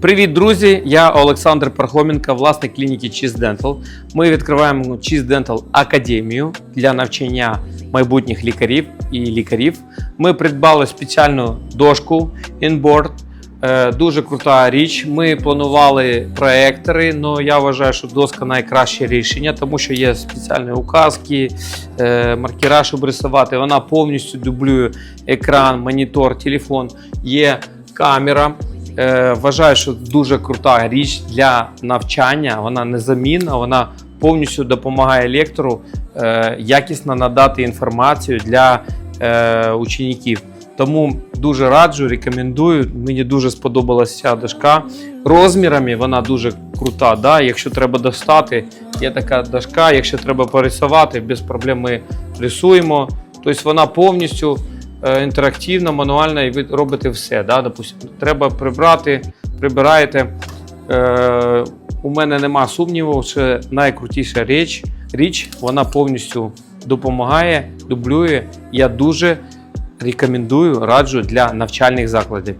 Привіт, друзі! Я Олександр Пархоменко, власник клініки Cheese Dental. Ми відкриваємо Cheese Dental Академію для навчання майбутніх лікарів і лікарів. Ми придбали спеціальну дошку Inboard. Е, Дуже крута річ. Ми планували проектори, але я вважаю, що доска найкраще рішення, тому що є спеціальні указки, е, маркера, щоб рисувати. Вона повністю дублює екран, монітор, телефон. Є камера. Е, Вважаю, що дуже крута річ для навчання. Вона незамінна, вона повністю допомагає лектору е, якісно надати інформацію для е, учнів. Тому дуже раджу, рекомендую. Мені дуже сподобалася ця дошка. Розмірами вона дуже крута. Да? Якщо треба достати, є така дошка. Якщо треба порисувати, без проблем ми рисуємо. Тобто вона повністю інтерактивна, мануальна, і ви робите все. Да? Допустим, треба прибрати, прибираєте. Е, у мене нема сумніву, що найкрутіша річ, річ вона повністю допомагає, дублює. Я дуже рекомендую, раджу для навчальних закладів.